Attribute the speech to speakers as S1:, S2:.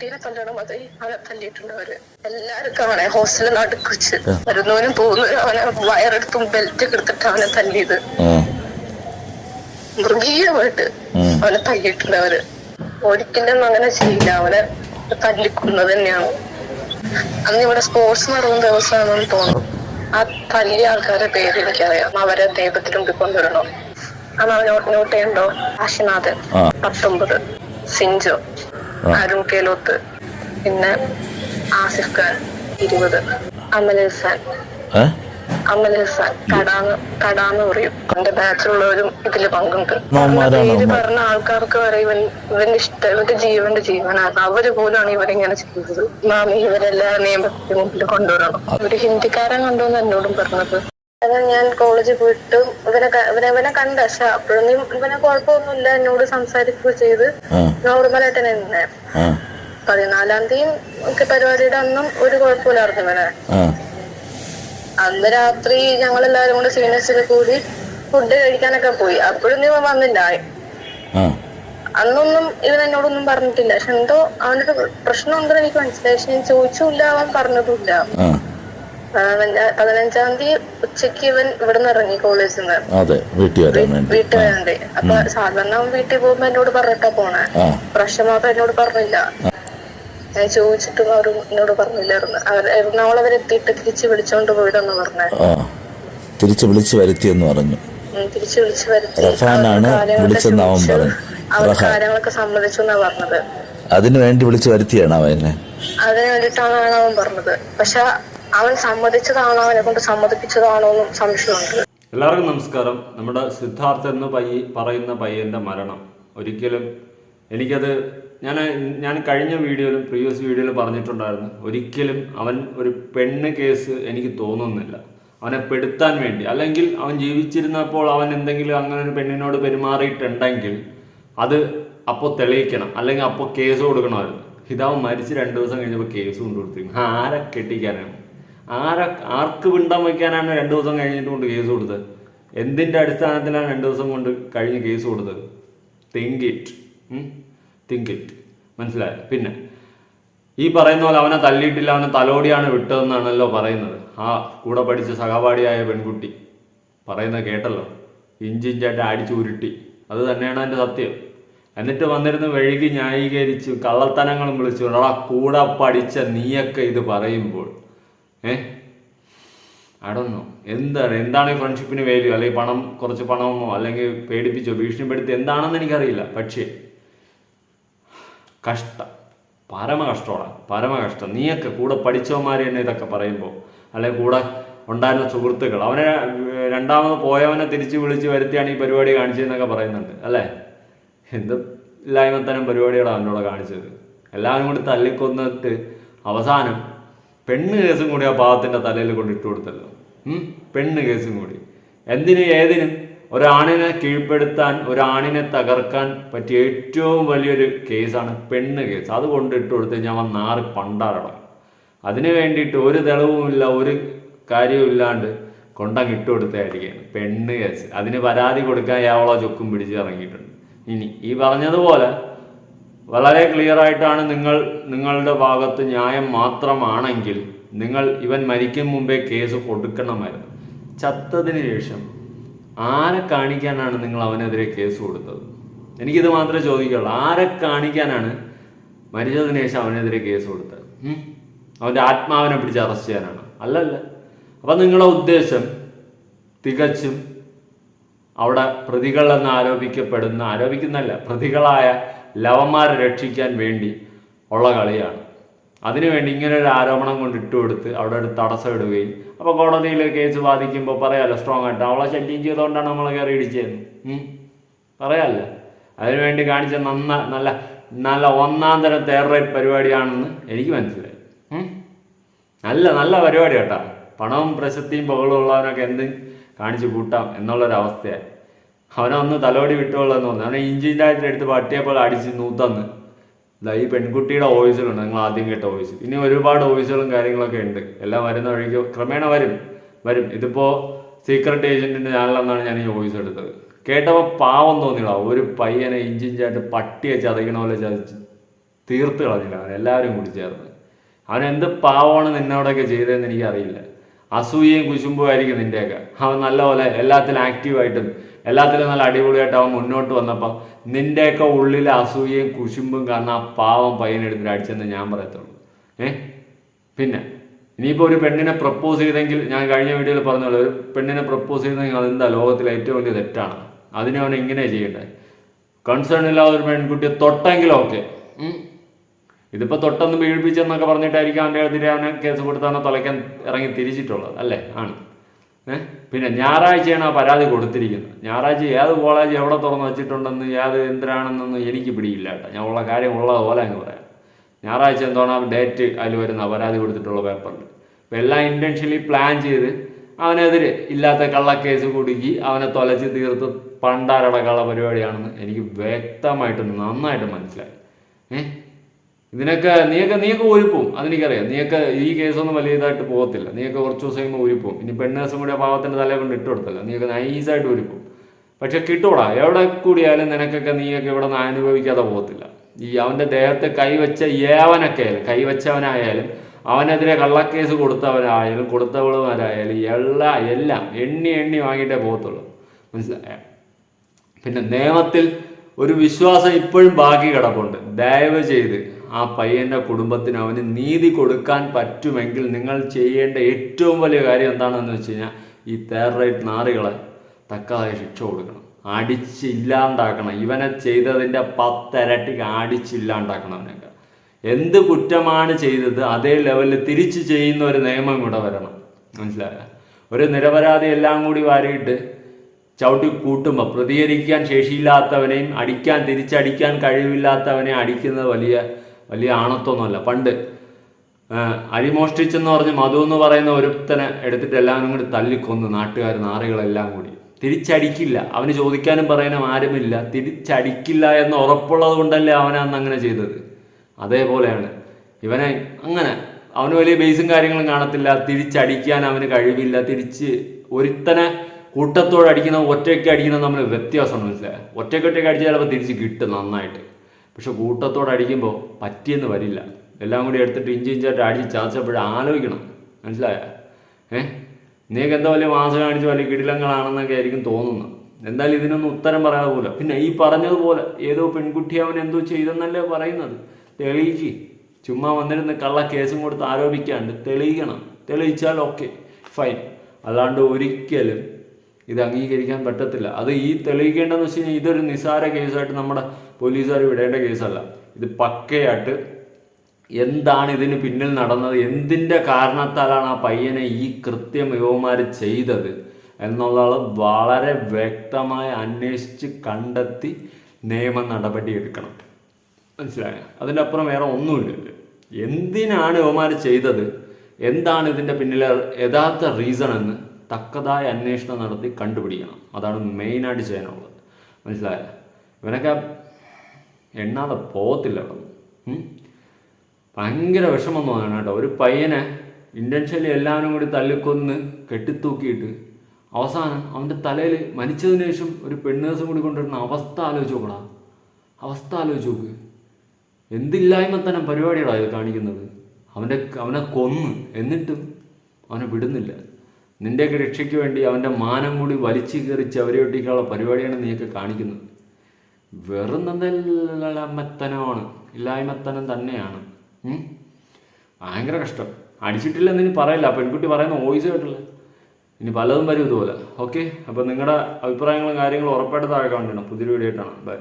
S1: കുട്ടീനെ തല്ലണം അത് അവനെ തല്ലിയിട്ടുണ്ട് അവർ. എല്ലാവർക്കും അവനെ ഹോസ്റ്റലിൽ നടുക്ക് വെച്ച് വരുന്നവനും പോകുന്നവനും അവനെ വയറെടുത്തും ബെൽറ്റ് ഒക്കെ എടുത്തിട്ട് അവനെ തല്ലിയത്. മൃഗീയമായിട്ട് അവനെ തല്ലിയിട്ടുണ്ട് അവർ. ഒരിക്കലും അങ്ങനെ ചെയ്യില്ല. അവനെ തല്ലിക്കുന്നത് തന്നെയാണ്. അന്ന് ഇവിടെ സ്പോർട്സ് നടന്ന ദിവസമാണെന്ന് തോന്നുന്നു. ആ തല്ലിയ ആൾക്കാരെ പേര് എനിക്കറിയാം. അവരെ ദൈവത്തിന് മുമ്പിൽ കൊണ്ടുവരണം. അന്ന് അവൻ നോട്ട് ചെയ്യണ്ടോ കാശിനാഥൻ പത്തൊമ്പത്. സിഞ്ചോ. അരുൺ കേലോത്ത് പിന്നെ ആസിഫ് ഖാൻ ഇരുപത്. അമൽ ഹസാൻ. അമൽ ഹസാൻ കടാന്ന് കടാന്ന് പറയും. എന്റെ ബാച്ചിലുള്ളവരും ഇതിൽ പങ്കുണ്ട്. പേര്? പറഞ്ഞ ആൾക്കാർക്ക് വരെ ഇവൻ ഇവന്റെ ഇഷ്ടം ഇവന്റെ ജീവന്റെ ജീവനാണ്. അവർ പോലാണ് ഇവരിങ്ങനെ ചെയ്തത് മാമി ഇവരെല്ലാ നിയമത്തിന് മുമ്പിൽ കൊണ്ടുവരണം. ഒരു ഹിന്ദിക്കാരൻ കണ്ടുവന്ന് എന്നോടും പറഞ്ഞത്. ഞാൻ കോളേജിൽ പോയിട്ട് ഇവനെ ഇവനെ ഇവനെ കണ്ട. പക്ഷെ അപ്പോഴൊന്നും ഇവനെ കുഴപ്പമൊന്നുമില്ല. എന്നോട് സംസാരിക്കുകയോ ചെയ്ത്. നോർമലായിട്ട് തന്നെ നിന്നെ. പതിനാലാം തീയതി ഒക്കെ പരിപാടിയുടെ അന്നും ഒരു കുഴപ്പമില്ലായിരുന്നു ഇവനെ. അന്ന് രാത്രി ഞങ്ങൾ എല്ലാവരും കൂടെ സീനിയേഴ്സിൽ കൂടി ഫുഡ് കഴിക്കാനൊക്കെ പോയി. അപ്പോഴൊന്നും ഇവൻ വന്നില്ല.
S2: ആ.
S1: അന്നൊന്നും ഇവൻ എന്നോടൊന്നും പറഞ്ഞിട്ടില്ല. പക്ഷെ എന്തോ അവനൊരു പ്രശ്നം ഉണ്ടെന്ന് എനിക്ക് മനസ്സിലായി. പക്ഷെ ഞാൻ ചോദിച്ചില്ല അവൻ പറഞ്ഞതുമില്ല പതിനഞ്ചാ- തീയതി ഉച്ചയ്ക്ക് ഇവൻ ഇവിടുന്ന് ഇറങ്ങി കോളേജിൽ നിന്ന്
S2: അതെ വീട്ടിൽ വരാൻ വേണ്ടി.
S1: വീട്ടിൽ വരണ്ടേ അപ്പൊ സാധാരണ അവൻ വീട്ടിൽ പോകുമ്പോ എന്നോട് പറഞ്ഞിട്ടാ പോണേ. പ്രശ്നം മാത്രം എന്നോട് പറഞ്ഞില്ല. ഞാൻ ചോദിച്ചിട്ടും അവർ എന്നോട് പറഞ്ഞില്ലായിരുന്നു. അവർ എറണാകുളം വരെ എത്തിയിട്ട് തിരിച്ചു വിളിച്ചോണ്ട് പോയതെന്ന് പറഞ്ഞേ.
S2: തിരിച്ചു വിളിച്ചു വരുത്തിയെന്ന് പറഞ്ഞു.
S1: തിരിച്ചു വിളിച്ച് വരുത്തി. ചോദിച്ചു.
S2: പറഞ്ഞു.
S1: അവർ
S2: റഫാൻ.
S1: കാര്യങ്ങളൊക്കെ സമ്മതിച്ചു എന്നാ പറഞ്ഞത്.
S2: അതിനു വേണ്ടി വിളിച്ചു വരുത്തിയാണ് അവനെ.
S1: അതിനു വേണ്ടിട്ടാണ് അവൻ പറഞ്ഞത്. പക്ഷെ അവൻ സമ്മതിച്ചതാണോ? അവനെ കൊണ്ട് സമ്മതിപ്പിച്ചതാണോ എന്നും സംശയമുണ്ട്.
S3: എല്ലാവർക്കും നമസ്കാരം. നമ്മുടെ സിദ്ധാർത്ഥ എന്ന് പയ്യ പറയുന്ന പയ്യന്റെ മരണം. ഒരിക്കലും എനിക്കത് ഞാൻ ഞാൻ കഴിഞ്ഞ വീഡിയോയിലും പ്രീവിയസ് വീഡിയോയിലും പറഞ്ഞിട്ടുണ്ടായിരുന്നു. ഒരിക്കലും അവൻ ഒരു പെണ്ണ് കേസ് എനിക്ക് തോന്നുന്നില്ല. അവനെ പെടുത്താൻ വേണ്ടി. അല്ലെങ്കിൽ അവൻ ജീവിച്ചിരുന്നപ്പോൾ അവൻ എന്തെങ്കിലും അങ്ങനെ ഒരു പെണ്ണിനോട് പെരുമാറിയിട്ടുണ്ടെങ്കിൽ അത് അപ്പോൾ തെളിയിക്കണം. അല്ലെങ്കിൽ അപ്പോൾ കേസ് കൊടുക്കണമായിരുന്നു. ഇതാവൻ മരിച്ച് രണ്ട് ദിവസം കഴിഞ്ഞപ്പോൾ കേസ് കൊണ്ടുകൊടുത്തിരിക്കും ആരെ കെട്ടിക്കാനാണ്? ആരെ ആർക്ക് പിണ്ടം വയ്ക്കാനാണ് രണ്ട് ദിവസം കഴിഞ്ഞിട്ട് കൊണ്ട് കേസ് കൊടുത്തത്? എന്തിന്റെ അടിസ്ഥാനത്തിലാണ് രണ്ട് ദിവസം കൊണ്ട് കഴിഞ്ഞ് കേസ് കൊടുത്തത്? തിങ്ക് ഇറ്റ് തിങ്ക് ഇറ്റ് മനസ്സിലായോ? പിന്നെ ഈ പറയുന്ന പോലെ അവനെ തല്ലിയിട്ടില്ല അവനെ തലോടിയാണ് വിട്ടതെന്നാണല്ലോ പറയുന്നത്. ആ കൂടെ പഠിച്ച സഹപാഠിയായ പെൺകുട്ടി പറയുന്നത് കേട്ടല്ലോ? ഇഞ്ചിഞ്ചായിട്ട് അടിച്ചു ഉരുട്ടി. അത് തന്നെയാണ് എന്റെ സത്യം. എന്നിട്ട് വന്നിരുന്ന് വഴുകി ന്യായീകരിച്ചു കള്ളത്തനങ്ങളും വിളിച്ചു എടാ കൂടെ പഠിച്ച നീയൊക്കെ ഇത് പറയുമ്പോൾ ഏ? അടന്നോ എന്താണ്? എന്താണ് ഈ ഫ്രണ്ട്ഷിപ്പിന് വാല്യൂ അല്ലെങ്കിൽ പണം കുറച്ച് പണമോ അല്ലെങ്കിൽ പേടിപ്പിച്ചോ ഭീഷണിപ്പെടുത്തി എന്താണെന്ന് എനിക്കറിയില്ല. പക്ഷേ കഷ്ട. പരമ കഷ്ടമാണ് പരമ കഷ്ടം നീയൊക്കെ കൂടെ പഠിച്ചവന്മാർ തന്നെ ഇതൊക്കെ പറയുമ്പോൾ അല്ലെങ്കിൽ കൂടെ ഉണ്ടായിരുന്ന സുഹൃത്തുക്കൾ അവനെ രണ്ടാമത് പോയവനെ തിരിച്ചു വിളിച്ച് വരുത്തിയാണ് ഈ പരിപാടി കാണിച്ചതെന്നൊക്കെ പറയുന്നുണ്ട് അല്ലേ? എന്ത് ഇല്ലായ്മത്തരം പരിപാടികളാണ് അവനോട് കാണിച്ചത്. എല്ലാവരും കൂടി തല്ലിക്കൊന്നിട്ട് അവസാനം പെണ്ണ് കേസും കൂടി ആ പാവത്തിന്റെ തലയിൽ കൊണ്ട് ഇട്ട് കൊടുത്തല്ലോ. പെണ്ണ് കേസും കൂടി. എന്തിനും ഏതിനും? ഒരാണിനെ കീഴ്പ്പെടുത്താൻ ഒരാണിനെ തകർക്കാൻ പറ്റിയ ഏറ്റവും വലിയൊരു കേസാണ് പെണ്ണ് കേസ്. അത് കൊണ്ട് ഇട്ട് കൊടുത്ത് അവൻ നാറി പണ്ടാറടങ്ങും അതിന് വേണ്ടിയിട്ട് ഒരു തെളിവുമില്ല ഒരു കാര്യവും ഇല്ലാണ്ട് കൊണ്ടങ്ങ് ഇട്ട് കൊടുത്തായിരിക്കുകയാണ് പെണ്ണ് കേസ്. അതിന് പരാതി കൊടുക്കാൻ യാവളോ ചൊക്കും പിടിച്ച് ഇറങ്ങിയിട്ടുണ്ട്. ഇനി ഈ പറഞ്ഞതുപോലെ വളരെ ക്ലിയർ ആയിട്ടാണ് നിങ്ങൾ നിങ്ങളുടെ ഭാഗത്ത് ന്യായം മാത്രമാണെങ്കിൽ നിങ്ങൾ ഇവൻ മരിക്കും മുമ്പേ കേസ് കൊടുക്കണമായിരുന്നു. ചത്തതിന് ശേഷം ആരെ കാണിക്കാനാണ് നിങ്ങൾ അവനെതിരെ കേസ് കൊടുത്തത്? എനിക്കിത് മാത്രമേ ചോദിക്കുള്ളൂ. ആരെ കാണിക്കാനാണ് മരിച്ചതിന് ശേഷം അവനെതിരെ കേസ് കൊടുത്തത്? അവന്റെ ആത്മാവിനെ പിടിച്ച് അറസ്റ്റ് ചെയ്യാനാണ്. അല്ലല്ല. അപ്പം നിങ്ങളുടെ ഉദ്ദേശം തികച്ചും അവിടെ പ്രതികൾ എന്ന് ആരോപിക്കപ്പെടുന്ന ആരോപിക്കുന്നല്ല പ്രതികളായ ലവന്മാരെ രക്ഷിക്കാൻ വേണ്ടി ഉള്ള കളിയാണ്. അതിനുവേണ്ടി ഇങ്ങനെ ഒരു ആരോപണം കൊണ്ട് ഇട്ടുകൊടുത്ത് അവിടെ ഒരു തടസ്സം ഇടുകയും അപ്പോൾ കോടതിയിൽ കേസ് വാദിക്കുമ്പോൾ പറയാമല്ലോ സ്ട്രോങ് ആയിട്ട് അവളെ ശല്യം ചെയ്തുകൊണ്ടാണ് നമ്മൾ കയറി ഇടിച്ചതെന്ന്. പറയാമല്ലോ അതിനുവേണ്ടി കാണിച്ച നന്ന നല്ല നല്ല ഒന്നാം തരം തേർറേറ്റ് പരിപാടിയാണെന്ന് എനിക്ക് മനസ്സിലായി. നല്ല നല്ല പരിപാടി കേട്ടോ. പണവും പ്രശസ്തിയും ബഹളവും ഉള്ളവനൊക്കെ എന്തും കാണിച്ചു കൂട്ടാം എന്നുള്ളൊരവസ്ഥയായി. അവനെ തലോടി വിട്ടുകൊള്ളെന്ന് തോന്നുന്നു. അവനെ ഇഞ്ചിന്റെ എടുത്ത് പട്ടിയപ്പോൾ അടിച്ച് നൂത്തന്ന്. ഇതാ ഈ പെൺകുട്ടിയുടെ വോയിസിലുണ്ട് നിങ്ങൾ ആദ്യം കേട്ട വോയിസ്. ഇനി ഒരുപാട് വോയിസുകളും കാര്യങ്ങളൊക്കെ ഉണ്ട്. എല്ലാം വരുന്ന വഴിക്ക് ക്രമേണ വരും. വരും. ഇതിപ്പോൾ സീക്രട്ട് ഏജന്റിന്റെ ചാനലെന്നാണ് ഞാൻ ഈ വോയിസ് എടുത്തത്. കേട്ടപ്പോൾ പാവം തോന്നിയില്ല ഒരു പയ്യനെ ഇഞ്ചിഞ്ചായിട്ട് പട്ടിയെ ചതയ്ക്കണ പോലെ ചതച്ച് തീർത്ത് കളഞ്ഞില്ല അവൻ എല്ലാവരും കൂടി ചേർന്ന്. അവൻ എന്ത് പാവമാണ് നിന്നോടൊക്കെ ചെയ്തതെന്ന് എനിക്കറിയില്ല. അസൂയയും കുശുമ്പും ആയിരിക്കും നിന്റെയൊക്കെ. അവൻ നല്ലപോലെ എല്ലാത്തിലും ആക്റ്റീവായിട്ടും എല്ലാത്തിലും നല്ല അടിപൊളിയായിട്ട് അവൻ മുന്നോട്ട് വന്നപ്പം നിന്റെയൊക്കെ ഉള്ളിലെ അസൂയയും കുശുമ്പും കാരണം ആ പാവം പയ്യനെടുത്തിട്ട് അടിച്ചെന്ന് ഞാൻ പറയത്തുള്ളൂ. ഏ? പിന്നെ ഇനിയിപ്പോൾ ഒരു പെണ്ണിനെ പ്രപ്പോസ് ചെയ്തെങ്കിൽ ഞാൻ കഴിഞ്ഞ വീഡിയോയിൽ പറഞ്ഞല്ലോ ഒരു പെണ്ണിനെ പ്രപ്പോസ് ചെയ്തെങ്കിൽ അതെന്താ? ലോകത്തിലെ ഏറ്റവും വലിയ തെറ്റാണ്. അതിനെ അവൻ ഇങ്ങനെ ചെയ്യണ്ടേ? കൺസേൺ ഇല്ലാതെ ഒരു പെൺകുട്ടിയെ തൊട്ടെങ്കിലും ഓക്കെ ഇതിപ്പോൾ തൊട്ടൊന്ന് പീഡിപ്പിച്ചെന്നൊക്കെ പറഞ്ഞിട്ടായിരിക്കും അവന്റെ എതിരെ അവനെ കേസ് കൊടുത്താണ് തലയ്ക്കാൻ ഇറങ്ങി തിരിച്ചിട്ടുള്ളത് അല്ലേ? ആണ്. ഏഹ് പിന്നെ ഞായറാഴ്ചയാണ് ആ പരാതി കൊടുത്തിരിക്കുന്നത്. ഞായറാഴ്ച ഏത് കോളേജ് എവിടെ തുറന്ന് വെച്ചിട്ടുണ്ടെന്ന് ഏത് എന്തിനാണെന്നൊന്നും എനിക്ക് പിടിയില്ല കേട്ടോ. ഞാൻ ഉള്ള കാര്യം ഉള്ളത് പോലെ അങ്ങ് പറയാം. ഞായറാഴ്ച എന്താണ് ആ ഡേറ്റ് അതിൽ വരുന്ന പരാതി കൊടുത്തിട്ടുള്ള പേപ്പറിൽ. അപ്പം എല്ലാം ഇന്റൻഷ്യലി പ്ലാൻ ചെയ്ത് അവനെതിരെ ഇല്ലാത്ത കള്ളക്കേസ് കുടുക്കി അവനെ തൊലച്ച് തീർത്ത് പണ്ടാരടക്കാനുള്ള പരിപാടിയാണെന്ന് എനിക്ക് വ്യക്തമായിട്ട് നന്നായിട്ട് മനസ്സിലായി. ഏഹ് ഇതിനൊക്കെ നീയൊക്കെ നീയൊക്കെ ഊരിപ്പോവും അതെനിക്കറിയാം. നീയൊക്കെ ഈ കേസൊന്നും വലിയ ഇതായിട്ട് പോകത്തില്ല. നീയൊക്കെ കുറച്ച് ദിവസം കഴിയുമ്പോൾ ഊരിപ്പോവും. ഇനി പെണ്ണേഴ്സും കൂടി ആ പാവത്തിന്റെ തലയെ കൊണ്ട് ഇട്ട് കൊടുത്തല്ല. നീയൊക്കെ നൈസായിട്ട് ഊരിപ്പോവും. പക്ഷെ കിട്ടൂടാ. എവിടെ കൂടിയാലും നിനക്കൊക്കെ നീയൊക്കെ ഇവിടെ നിന്ന് അനുഭവിക്കാതെ പോകത്തില്ല. ഈ അവന്റെ ദേഹത്തെ കൈവച്ച ഏവനൊക്കെ ആയാലും കൈവച്ചവനായാലും അവനെതിരെ കള്ളക്കേസ് കൊടുത്തവനായാലും കൊടുത്തവളുമാരായാലും എല്ലാ എല്ലാം എണ്ണി എണ്ണി വാങ്ങിയിട്ടേ പോകത്തുള്ളൂ. മനസ്സിലായ? പിന്നെ നിയമത്തിൽ ഒരു വിശ്വാസം ഇപ്പോഴും ബാക്കി കിടപ്പുണ്ട്. ദയവ് ചെയ്ത് ആ പയ്യന്റെ കുടുംബത്തിന് അവന് നീതി കൊടുക്കാൻ പറ്റുമെങ്കിൽ നിങ്ങൾ ചെയ്യേണ്ട ഏറ്റവും വലിയ കാര്യം എന്താണെന്ന് വെച്ച് കഴിഞ്ഞാൽ ഈ തേർറൈറ്റ് നാറികളെ തക്കതായ ശിക്ഷ കൊടുക്കണം. അടിച്ചില്ലാണ്ടാക്കണം ഇവനെ ചെയ്തതിന്റെ പത്തരട്ടിക്ക് അടിച്ചില്ലാണ്ടാക്കണം അവനൊക്കെ എന്ത് കുറ്റമാണ് ചെയ്തത് അതേ ലെവലിൽ തിരിച്ച് ചെയ്യുന്ന ഒരു നിയമം ഇവിടെ വരണം. മനസ്സിലായ? ഒരു നിരപരാധി എല്ലാം കൂടി വാരിയിട്ട് ചവിട്ടി കൂട്ടുമ്പോൾ പ്രതികരിക്കാൻ ശേഷിയില്ലാത്തവനെയും അടിക്കാൻ തിരിച്ചടിക്കാൻ കഴിവില്ലാത്തവനെ അടിക്കുന്നത് വലിയ വലിയ ആണത്വമൊന്നുമല്ല പണ്ട് അരിമോഷ്ടിച്ചെന്ന് പറഞ്ഞ് മധു എന്ന് പറയുന്ന ഒരുത്തനെ എടുത്തിട്ട് എല്ലാവരും കൂടി തല്ലിക്കൊന്ന് നാട്ടുകാർ നാറികളെല്ലാം കൂടി. തിരിച്ചടിക്കില്ല. അവന് ചോദിക്കാനും പറയാനും ആരുമില്ല. തിരിച്ചടിക്കില്ല എന്ന് ഉറപ്പുള്ളത് കൊണ്ടല്ലേ അവൻ അന്ന് അങ്ങനെ ചെയ്തത്. അതേപോലെയാണ്. ഇവനെ അങ്ങനെ അവന് വലിയ ബേസും കാര്യങ്ങളും കാണത്തില്ല. തിരിച്ചടിക്കാൻ അവന് കഴിവില്ല. തിരിച്ച് ഒരുത്തനെ കൂട്ടത്തോടെ അടിക്കുന്ന ഒറ്റയ്ക്ക് അടിക്കുന്ന തമ്മിൽ വ്യത്യാസമൊന്നുമില്ല ഒറ്റയ്ക്ക് ഒറ്റയ്ക്ക് അടിച്ചാൽ ചിലപ്പോൾ തിരിച്ച് കിട്ടും നന്നായിട്ട്. പക്ഷെ കൂട്ടത്തോടെ അടിക്കുമ്പോൾ പറ്റിയെന്ന് വരില്ല. എല്ലാം കൂടി എടുത്തിട്ട് ഇഞ്ചി ഇഞ്ചായിട്ട് അടിച്ച് ചതച്ചപ്പോഴും ആലോചിക്കണം. മനസ്സിലായ? ഏ? നീക്ക് എന്താ വലിയ മാസം കാണിച്ച് വലിയ കിടിലങ്ങളാണെന്നൊക്കെ ആയിരിക്കും തോന്നുന്നത്. എന്തായാലും ഇതിനൊന്നും ഉത്തരം പറയാതെ പോലെ പിന്നെ ഈ പറഞ്ഞതുപോലെ ഏതോ പെൺകുട്ടി അവൻ എന്തോ ചെയ്തെന്നല്ലേ പറയുന്നത്? തെളിയിക്ക്. ചുമ്മാ വന്നിരുന്ന് കള്ള കേസും കൊടുത്ത് ആരോപിക്കാണ്ട് തെളിയിക്കണം. തെളിയിച്ചാൽ ഓക്കെ ഫൈൻ. അല്ലാണ്ട് ഒരിക്കലും ഇത് അംഗീകരിക്കാൻ പറ്റത്തില്ല. അത് ഈ തെളിയിക്കേണ്ടതെന്ന് വെച്ച് കഴിഞ്ഞാൽ ഇതൊരു നിസ്സാര കേസായിട്ട് നമ്മുടെ പോലീസുകാർ വിടേണ്ട കേസല്ല. ഇത് പക്കയായിട്ട് എന്താണ് ഇതിന് പിന്നിൽ നടന്നത് എന്തിന്റെ കാരണത്താലാണ് ആ പയ്യനെ ഈ കൃത്യം യുവമാർ ചെയ്തത് എന്നുള്ളത് വളരെ വ്യക്തമായി അന്വേഷിച്ച് കണ്ടെത്തി നിയമ നടപടി എടുക്കണം. മനസ്സിലായോ? അതിന്റെ അപ്പുറം വേറെ ഒന്നുമില്ല എന്തിനാണ് യുവമാർ ചെയ്തത്? എന്താണ് ഇതിന്റെ പിന്നിലെ യഥാർത്ഥ റീസൺ എന്ന് തക്കതായ അന്വേഷണം നടത്തി കണ്ടുപിടിക്കണം. അതാണ് മെയിനായിട്ട് ചെയ്യാനുള്ളത്. മനസ്സിലായോ? ഇവനൊക്കെ എണ്ണാതെ പോകത്തില്ല അവിടെ. ഭയങ്കര വിഷമം തോന്നുകയാണ് കേട്ടോ. ഒരു പയ്യനെ ഇന്റൻഷ്യലി എല്ലാവരും കൂടി തല്ലിക്കൊന്ന് കെട്ടിത്തൂക്കിയിട്ട് അവസാനം അവന്റെ തലയിൽ മരിച്ചതിന് ശേഷം ഒരു പെണ്ണേഴ്സും കൂടി കൊണ്ടുവരുന്ന അവസ്ഥ ആലോചിച്ച് നോക്കടാ. അവസ്ഥ ആലോചിച്ച് നോക്ക്. എന്തില്ലായ്മ തന്നെ പരിപാടികളാണ് ഇത് കാണിക്കുന്നത്? അവന്റെ അവനെ കൊന്ന്. എന്നിട്ടും അവനെ വിടുന്നില്ല. നിന്റെയൊക്കെ രക്ഷയ്ക്ക് വേണ്ടി അവന്റെ മാനം കൂടി വലിച്ചു കയറി ചവരയൊട്ടിക്കാനുള്ള പരിപാടിയാണ് നീയൊക്കെ കാണിക്കുന്നത്. വെറും മെത്തനമാണ് ഇല്ലായ്മത്തനം തന്നെയാണ്. ഭയങ്കര കഷ്ടം. അടിച്ചിട്ടില്ലെന്ന് ഇനി പറയില്ല പെൺകുട്ടി പറയുന്ന വോയിസ് കേട്ടില്ല. ഇനി പലതും വരും ഇതുപോലെ. ഓക്കെ? അപ്പോൾ നിങ്ങളുടെ അഭിപ്രായങ്ങളും കാര്യങ്ങളും ഉറപ്പായിട്ട് താഴെ കണ്ടിടണം പുതിയൊരു വീഡിയോ ആയിട്ടാണ്. ബൈ